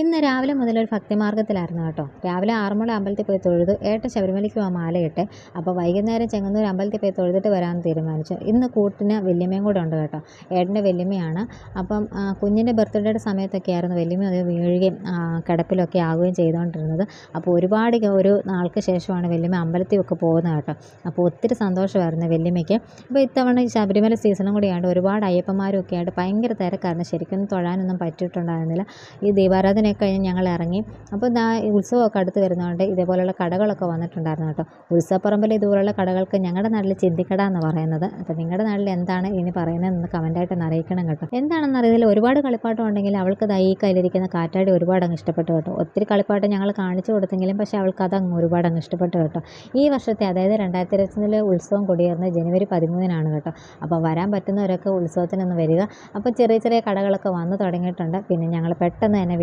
ഇന്ന് രാവിലെ മുതൽ ഒരു ഭക്തിമാർഗത്തിലായിരുന്നു കേട്ടോ. രാവിലെ ആറന്മുള അമ്പലത്തിൽ പോയി തൊഴുതു ഏട്ട ശബരിമലയ്ക്ക് ആ മാലയിട്ട്. അപ്പോൾ വൈകുന്നേരം ചെങ്ങന്നൂർ അമ്പലത്തിൽ പോയി തൊഴുതിട്ട് വരാൻ തീരുമാനിച്ചു. ഇന്ന് കൂട്ടിന് വല്യമ്മയും കൂടെ ഉണ്ട് കേട്ടോ. ഏട്ടന്റെ വല്യമ്മയാണ്. അപ്പം കുഞ്ഞിന്റെ ബർത്ത്ഡേയുടെ സമയത്തൊക്കെ ആയിരുന്നു വല്യമ്മ അത് വീഴുകയും കിടപ്പിലൊക്കെ ആവുകയും ചെയ്തുകൊണ്ടിരുന്നത്. അപ്പോൾ ഒരുപാട് ഒരു നാൾക്ക് ശേഷമാണ് വല്യമ്മ അമ്പലത്തിലൊക്കെ പോകുന്നത് കേട്ടോ. അപ്പോൾ ഒത്തിരി സന്തോഷമായിരുന്നു വല്യമ്മയ്ക്ക്. അപ്പോൾ ഇത്തവണ ശബരിമല സീസണും കൂടിയാണ്ട് ഒരുപാട് അയ്യപ്പന്മാരും ഒക്കെ ആയിട്ട് ഭയങ്കര തിരക്കായിരുന്നു. ശരിക്കും തൊഴാനൊന്നും പറ്റിയിട്ടുണ്ടായിരുന്നില്ല. ഈ ദീപാരാധനയൊക്കെ കഴിഞ്ഞ് ഞങ്ങൾ ഇറങ്ങി. അപ്പോൾ ഞാൻ ഉത്സവമൊക്കെ അടുത്ത് വരുന്നതുകൊണ്ട് ഇതേപോലെയുള്ള കടകളൊക്കെ വന്നിട്ടുണ്ടായിരുന്നു കേട്ടോ. ഉത്സവപ്പറമ്പിൽ ഇതുപോലുള്ള കടകൾക്ക് ഞങ്ങളുടെ നാട്ടിൽ ചിന്തിക്കട എന്ന് പറയുന്നത്. അപ്പോൾ നിങ്ങളുടെ നാട്ടിൽ എന്താണ് ഇനി പറയുന്നതെന്ന് കമന്റായിട്ട് ഒന്ന് അറിയിക്കണം കേട്ടോ. എന്താണെന്ന് അറിയത്തില്ല. ഒരുപാട് കളിപ്പാട്ടം ഉണ്ടെങ്കിൽ അവൾക്ക് ദൈ കയ്യിലിരിക്കുന്ന കാറ്റാടി ഒരുപാട് അങ്ങ് ഇഷ്ടപ്പെട്ടു കേട്ടോ. ഒത്തിരി കളിപ്പാട്ടം ഞങ്ങൾ കാണിച്ചു കൊടുത്തെങ്കിലും പക്ഷേ അവൾക്ക് അത് അങ്ങ് ഒരുപാട് അങ്ങ് ഇഷ്ടപ്പെട്ടു കേട്ടോ. ഈ വർഷത്തെ അതായത് രണ്ടായിരത്തി ഇരുപത്തിനാലിലെ ഉത്സവം കൊടിയേറുന്നത് ജനുവരി പതിമൂന്നിനാണ് കേട്ടോ. അപ്പോൾ വരാൻ പറ്റുന്നവരൊക്കെ ഉത്സവത്തിനൊന്ന് വരിക. അപ്പോൾ ചെറിയ ചെറിയ കടകളൊക്കെ വന്നു തുടങ്ങിയിട്ടുണ്ട്. പിന്നെ ഞങ്ങൾ പെട്ടെന്ന് തന്നെ